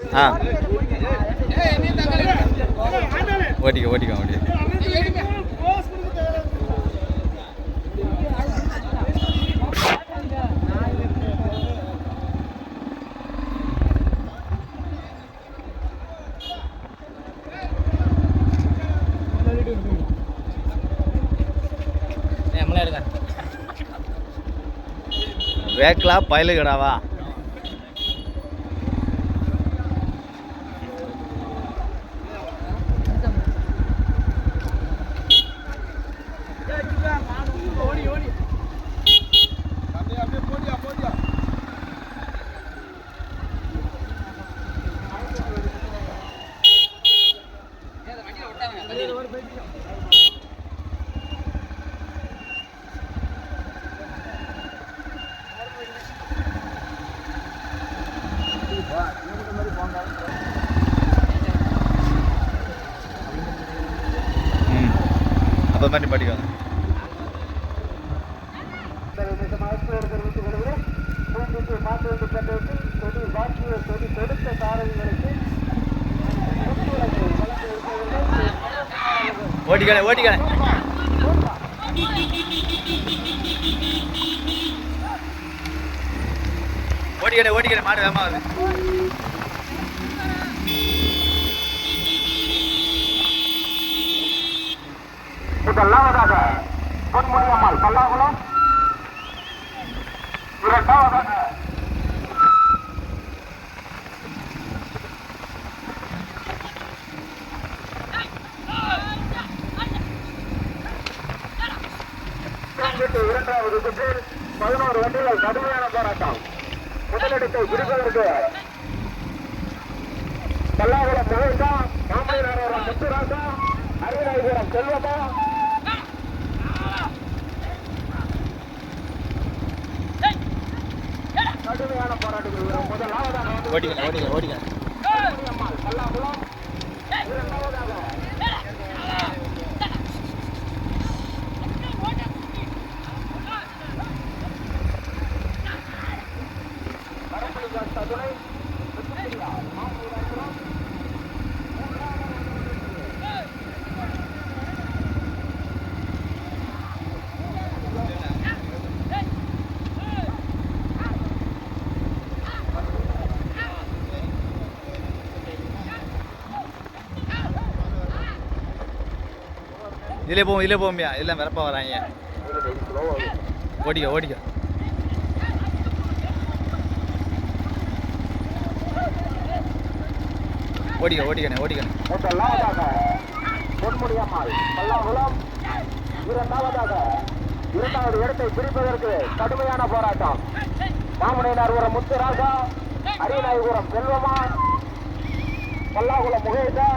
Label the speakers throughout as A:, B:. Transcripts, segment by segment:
A: ஆ. ஓட்டிக்க ஓட்டிக்க ஓட்டிக்க. வேக்கலா பயலுகடாவா? அப்போ மாதிரி படிக்காங்க. ஓட்டிக்கணே ஓட்டிக்கணே ஓட்டிக்கணே ஓட்டிக்கணே மாடு வேமா வருது.
B: முதலாவதாக பொன்முடியம்மாள் பல்லாகுளம் இரண்டாவதாக இரண்டாவது சுற்றில் பதினோரு வண்டிகள் கடுமையான போராட்டம். முதலிடத்தை பிடிப்பதற்கு பல்லாகுளம் முகேஷா மாமனிநாதபுரம் முத்துராசா அரியநாயபுரம் செல்வமா கடுமையான போராட்டத்தில் வரும் முதலாவதாக வந்து
C: ஓட்டிக்கலாம் ஓட்டிக்கலாம் ஓட்டிக்கலாம்
B: அம்மாள் பல்லாகுளம் இரண்டாவதாக வரப்புலிகாட் துணை முத்துப்பிரியா மாமனிநாதபுரம்
A: இதிலே போவோம் இதிலே போவோம்யா எல்லாம் வரப்பா வராங்க ஓடிக்கோ ஓடிக்கோ.
B: ஓடிக்கோ ஓடிக்கணே ஓடிக்கணே இரண்டாவதாக இரண்டாவது இடத்தை பிரிப்பதற்கு கடுமையான போராட்டம் மாமுனையினார்புரம் முத்துராஜா அரியநாயகுரம் செல்வமா பல்லாகுளம் முகேசா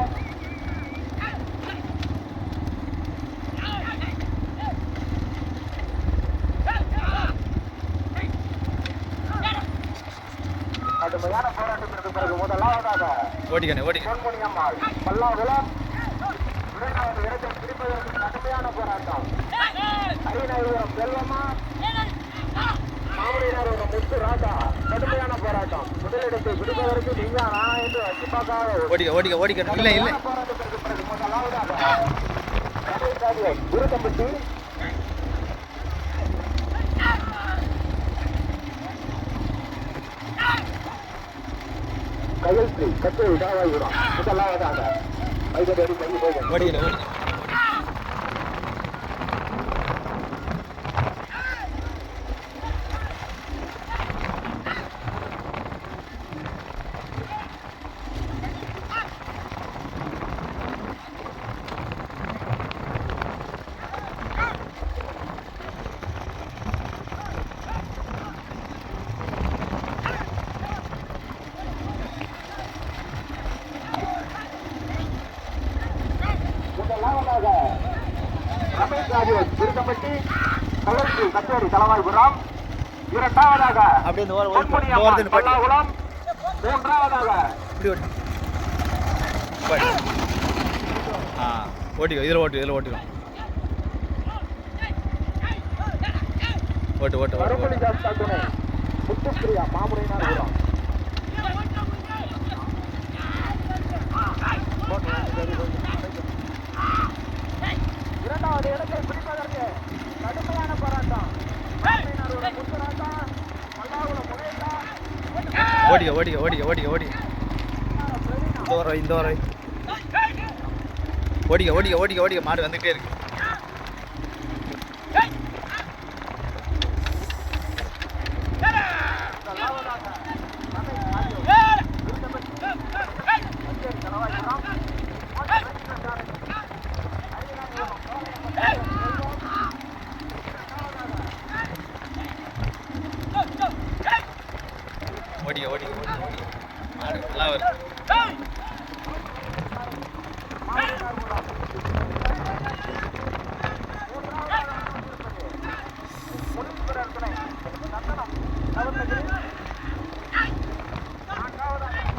B: கடுமையான போராட்டத்திற்கு பிறகு முதலாவதாக
A: ஓட்டிக்கண்ணே ஓட்டிக்க
B: பொன்முனியம்மாள் பல்லாகுளம் இரண்டாவது இடத்தை பிடிப்பதற்கு கடுமையான போராட்டம். அரியநாயபுரம் செல்வமா? மாமனியாரோட முத்து ராஜா கடுமையான போராட்டம். முதலிடத்தை பிடிப்பதற்கு நீங்க நான் என்று வச்சிப்பாக்காக
A: ஓட்டிக்க ஓட்டிக்க ஓட்டிக்க இல்லை இல்லை.
B: போராட்டத்திற்கு பிறகு முதலாவதாக கடைசாதியை குருதம்பட்டி கையெழுத்து கட்டு இதெல்லாம் வராங்க ஐந்து அடி பண்ணி போகும்
A: ஓட்டிக்கண்ணே ஓட்டிக்க
B: முதலாவதாக ரமேஷ் ராஜேஷ் திருக்கம்பட்டி கல்லூரி கச்சேரி தலவாய்புரம் இரண்டாவதாக
A: அப்படியே இந்த ஓரம்
B: பொன்முடி
A: இந்த
B: அம்மாள்
A: ஓரத்தில் பாட்டி.
B: பல்லாகுளம் மூன்றாவதாக
A: இப்படி ஓட்டு பாட்டி. ஆ ஓட்டிக்கோ இதில் ஓட்டு இதில் ஓட்டிக்கோ. ஓட்டு ஓட்டு ஓட்டு
B: முத்துப்பிரியா மாமுனையினார்புரம் ஓடிக்க ஓடிக்க ஓடிக்க ஓடிக்க இந்த வர இந்த வர ஓடிக்க ஓடிக்க ஓடிக்க ஓடிக்க. மாடு வந்துகிட்டே இருக்கு. ஓடிக்க ஓடிக்க ஓடிக்க ஓடிக்க மாடு நல்லா வருது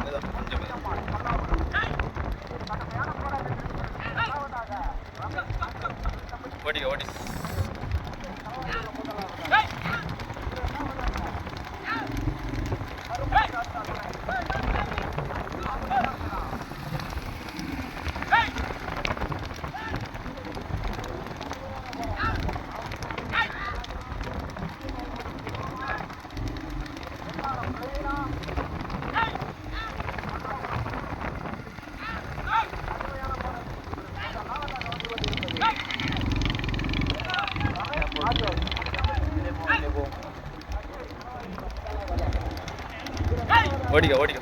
B: ஏதோ கொஞ்சம் கொஞ்சம். ஓடிக்க ஓடி ஓடிக்க ஓடிக்க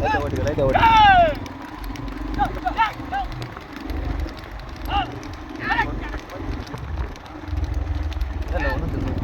B: லைட்டா ஓடிக்க லைட்டா ஓடி இல்ல ஒன்றும் தெரியல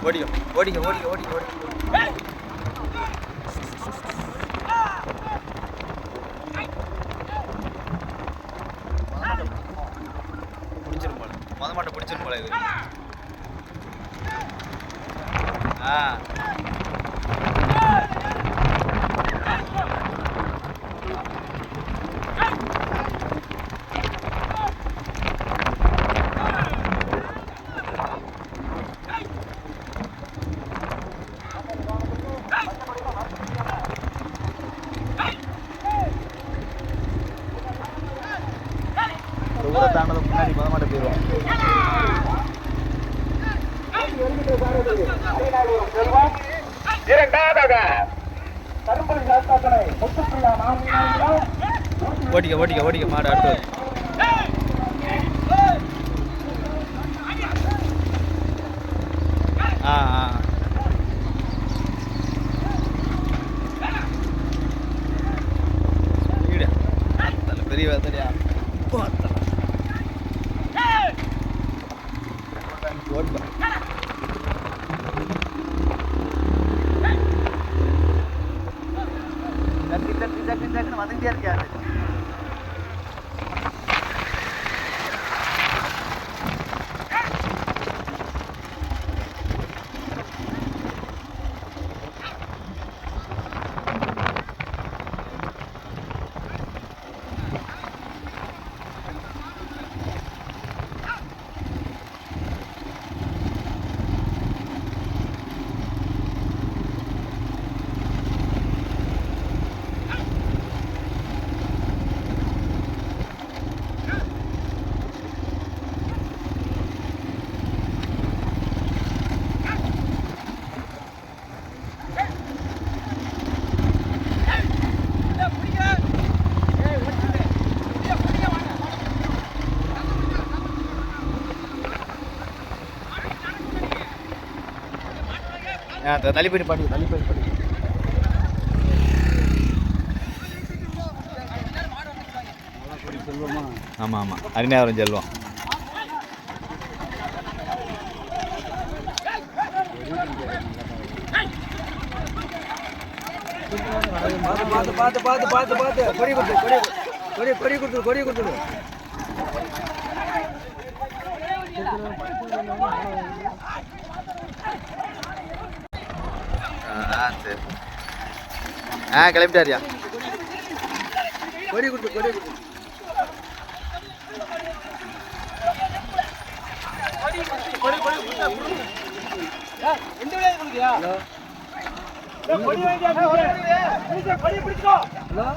B: ஓடிக்க ஓடிக்க ஓடிக்க ஓடிக்க ஓடிக்க. பிடிச்சிரும் போல. மொத மாட்டை பிடிச்சிரும் போல இது. ஆ இந்த ஊரை தாண்டதுக்கு முன்னாடி மொத மாட்டை போயிடுவோம்
A: இரண்டாவதாக
B: ஓட்டிக்க ஓட்டிக்க ஓட்டிக்க மாடு அடுத்து. ஆ த- தள்ளி போயிட்டு பாடி ஆமாம் ஆமாம் அருமையாவரம் செல்வம்.
C: பார்த்து பார்த்து பார்த்து பார்த்து பார்த்து கொடி கொடுத்து கொடி கொடி கொடி கொடுத்துரு கொடி கொடுத்துரு
A: சரி ஆ கிளம்பிட்டாரியா.
C: கொடி கொடுத்து கொடி கொடுத்து ஹலோ ஹலோ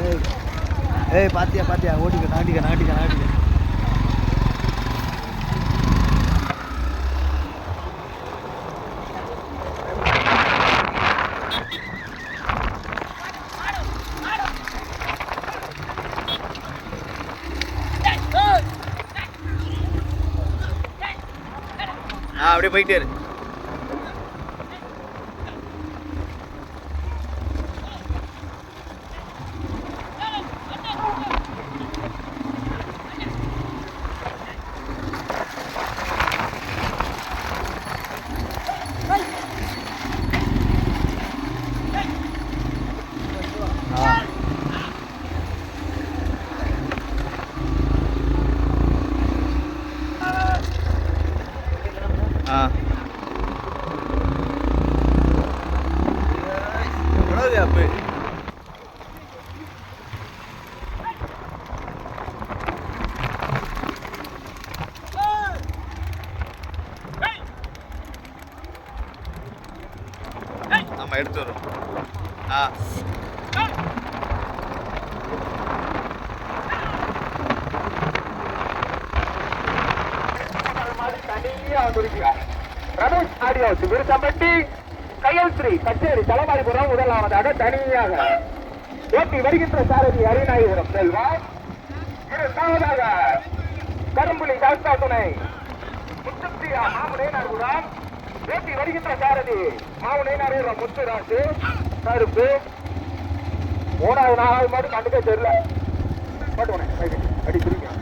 C: ஏய் ஏய் பாத்தியா பாத்தியா? ஓடிக்க நாட்டிக்க நாட்டிக்க நாட்டிக்க
A: ஆ அப்படியே போயிட்டே இரு ஆ எவ்வளவு அப்போ ஆமா எடுத்து வரும் ஆ
B: தனியா வந்திருக்கிறார் ரமேஷ் ஆடியோஸ் விருத்தம்பட்டி கையல் ஸ்ரீ கச்சேரி தலைமாரிபுரம் முதலாவதாக தனியாக. ஓட்டி வருகின்ற சாரதி அரிநாயபுரம் செல்வா. இரண்டாவதாக கரும்புலி சாஸ்தா துணை. முத்துப்பிரியா மாமுனேனார்புரம் ஓட்டி வருகின்ற சாரதி மாமுனேனார்புரம் முத்துராசு. கருப்பு. மூணாவது நாலாவது மட்டும் கண்டுக்க தெரியல. பட்டு அடி பிடிக்க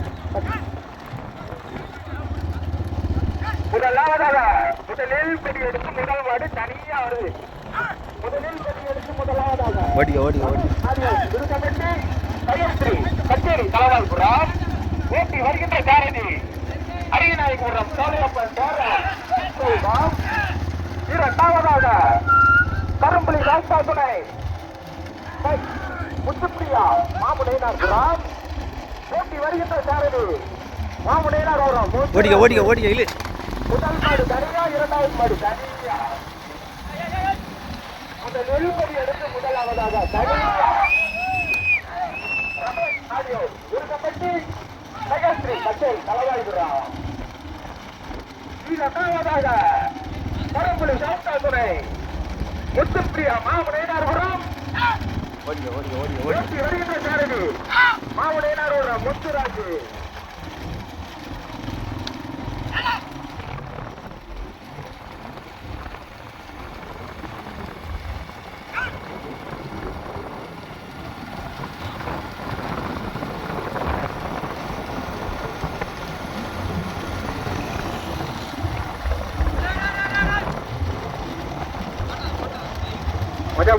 B: முதலாவதாக முதலில் பெடி எடுத்து முதல் மாடு தனியா வருது முதலில் பெடி எடுத்து முதலாவதாக.
A: ஓடிக்க ஓடிக்க
B: ஆடியோஸ் விருதமிட்டு கையஸ்ரீ கச்சேரி தலவால்புரம் ஓட்டி வருகின்ற சாரதி அரியநாயகுரம் சோழையப்பன் செல்வம் இரண்டாவதாக கரும்புலி ராஜா துணை. முத்துப்பிரியா மாமுனைனார்புரம் ஓட்டி வருகின்ற சாரதி மாமுனைனார்புரம்
A: ஓடிக்க ஓடிக்க ஓடிக்க இல்லை
B: முதல் மாடு தனியா இரண்டாவது மாடு தனியா. அந்த நெல்படி எடுத்து முதலாவதாக தனியா. விருதப்பட்டி நகஸ்ரீ கச்சேரி தலைவாய்புரம் இரண்டாவதாக பரம்புலி சாஸ்தா துணை முத்துப்பிரியா மாமனைனார்புரம்
A: ஓடிக்க ஓடிக்க ஓடிக்க ஓடிக்க
B: ஓட்டி வருகின்ற சாரதி. மாமனைனார்புரம் முத்துராஜு.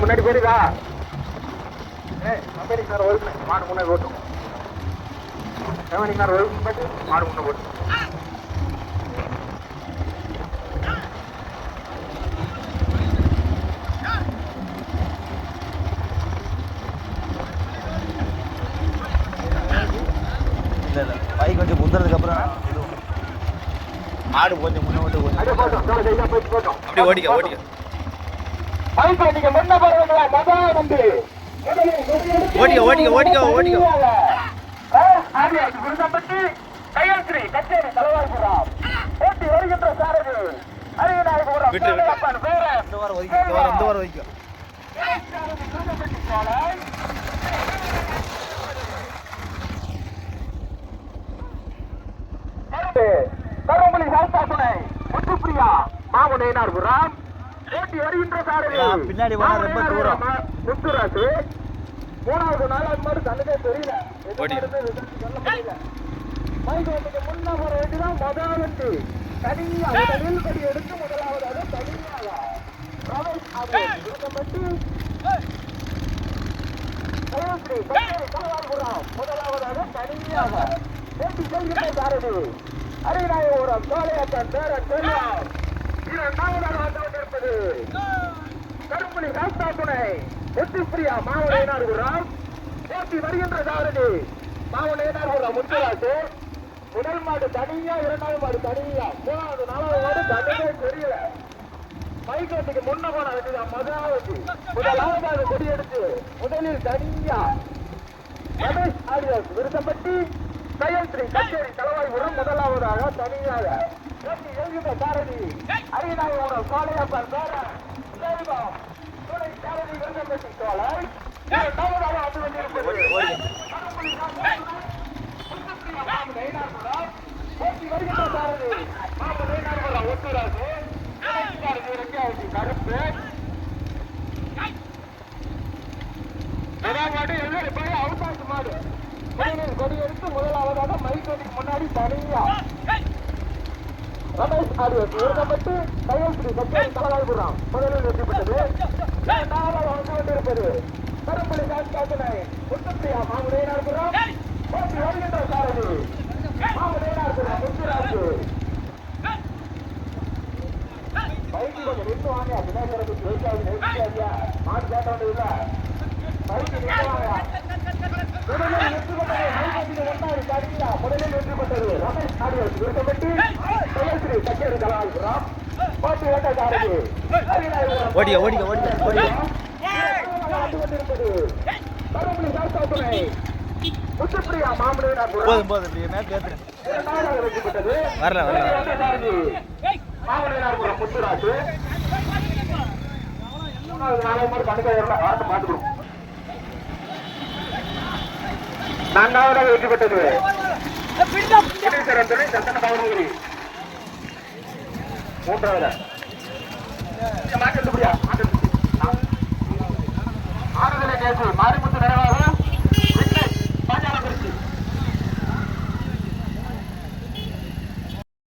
B: முன்னாடி போயிருக்கா ஏய் கம்பெனி சார் ஒதுக்குனேன் மாடு முன்னாடி ஓட்டும். கம்பெனி சார் ஒதுக்கு போட்டு மாடு முன்னே ஓட்டும்.
A: பைக் கொஞ்சம் முந்துறதுக்கு அப்புறம் மாடு கொஞ்சம் முன்ன விட்டு கொஞ்சம்
B: அப்படியே
A: ஓடிக்க ஓடிக்க.
B: பைக் நீங்க முன்ன போறவங்களா? மொதல் வந்து
A: ஓடிக்க, ஓடிக்க, ஓடிக்க, ஓடிக்க.
B: குருசம்பட்டி கையல்ஸ்ரீ கச்சேரி தலைவாய்புரம். ஓட்டி வருகின்ற சாரதி அரியநாயகபுரம்
A: விட்டு, விட்டு.
B: அப்பன் பேர.
A: இந்த வாரம் ஒதுக்கி வாரம் இந்த வாரம் ஒதுக்கி.
B: காத்தாக்குனை முத்துப்பிரியா மாமுனையினார் புறம் ஓட்டி வருகின்ற சாரதி.
C: பின்னாடி போனா ரொம்ப தூரம்.
B: முத்துராசு. மூணாவது நாலாவது மாடு கண்ணுக்கே தெரியல. சொல்ல முடியல. மைக் ஓட்டுக்கு முன்ன போற வேண்டிதான் முதல் வண்டி தனியா முதலில் படி எடுத்து முதலாவதாக தனியாக ரமேஷ் அது விருப்பப்பட்டு கலையஸ்ரீ கச்சேரி கலவார்புரம் முதலாவதாக தனியாக போட்டி செய்கின்ற சாரதி. அரிநாயபுரம் சோழையப்பன் பேரன் செல்வம் இரண்டாவதாக வந்து கொண்டிருப்பது கருப்புலி ராஸ்தா துணை. முத்துப்பிரியா மாவனையனார்புரம் போட்டி வருகின்ற சாரதி. மாவனையனார்புரம் முத்துராசு. முதல் மாடு தனியா இரண்டாவது மாடு தனியா. மூணாவது நாலாவது மாடு தனியே தெரியல. மைக்கோட்டுக்கு முன்ன போன மதுராவுக்கு முதலாவது முதலாவதாக கொடி எடுத்து முதலில் தனியா. ரமேஷ் ஆடியோஸ் விருதப்பட்டி சயன்ஸ்ரீ கச்சேரி தலைவாய்புரம் முதலாவதாக தனியாக. சாரதி. அரியநாயகபுரம் சோழையப்பன் பேரன் செல்வம் துணை சாரதி விருதப்பட்டி சோழை இரண்டாவதாக வந்து கொண்டிருப்பது போட்டி வருகின்ற சாரதி. மாமு நெய்னார்புரம் ஒத்துராசு சாரதி ரெங்காவதி கருப்பு. மாடு எழுதி போய் மாடு முதலில் கொடி எடுத்து முதலாவதாக மைக்கோட்டிக்கு முன்னாடி தனியா. ரமேஷ் ஆடியோஸ் எழுதப்பட்டு கையெழுத்து கச்சேரி தலைவாய்புரம் முதலில் வெற்றி பெற்றது. இரண்டாவதாக வந்து கொண்டிருப்பது கருப்பள்ளி காட்காத்தனை முத்துப்பிரியா மாமுடையனார்புரம் போட்டி வருகின்ற சாரதி மாமுடையனார்புரம் முத்துராஜு. பைக்கு கொஞ்சம் நின்று வாங்க. தினகரத்துக்கு ஜெயிக்காது ஜெயிக்காதியா மாட்டு கேட்டவங்க இல்ல. பைக்கு நின்று வாங்க. முதலில் வெற்றி பெற்றது. முதலில் வெற்றி பெற்றது. ரமேஷ் ஆடியோஸ் விருப்பப்பட்டு ஜெயஸ்ரீ கச்சேரி கலாபுரம் போட்டி கொண்டிருப்பது கருப்பள்ளி காட்காத்தனை முத்துப்பிரியா மாமுடையனார்புரம்
C: போதும் போதும் இப்படி மேட்ச்
B: பெற்றது
C: வரல, வரல.
B: மாவட்டநாயகபுரம் முத்துராஜு. நான்காவதாக வெற்றி பெற்றது. சந்தன பவனகிரி மூன்றாவது? மாட்டு ஆறுதலை கேட்டு மாரிமுத்து நிறைவாகும்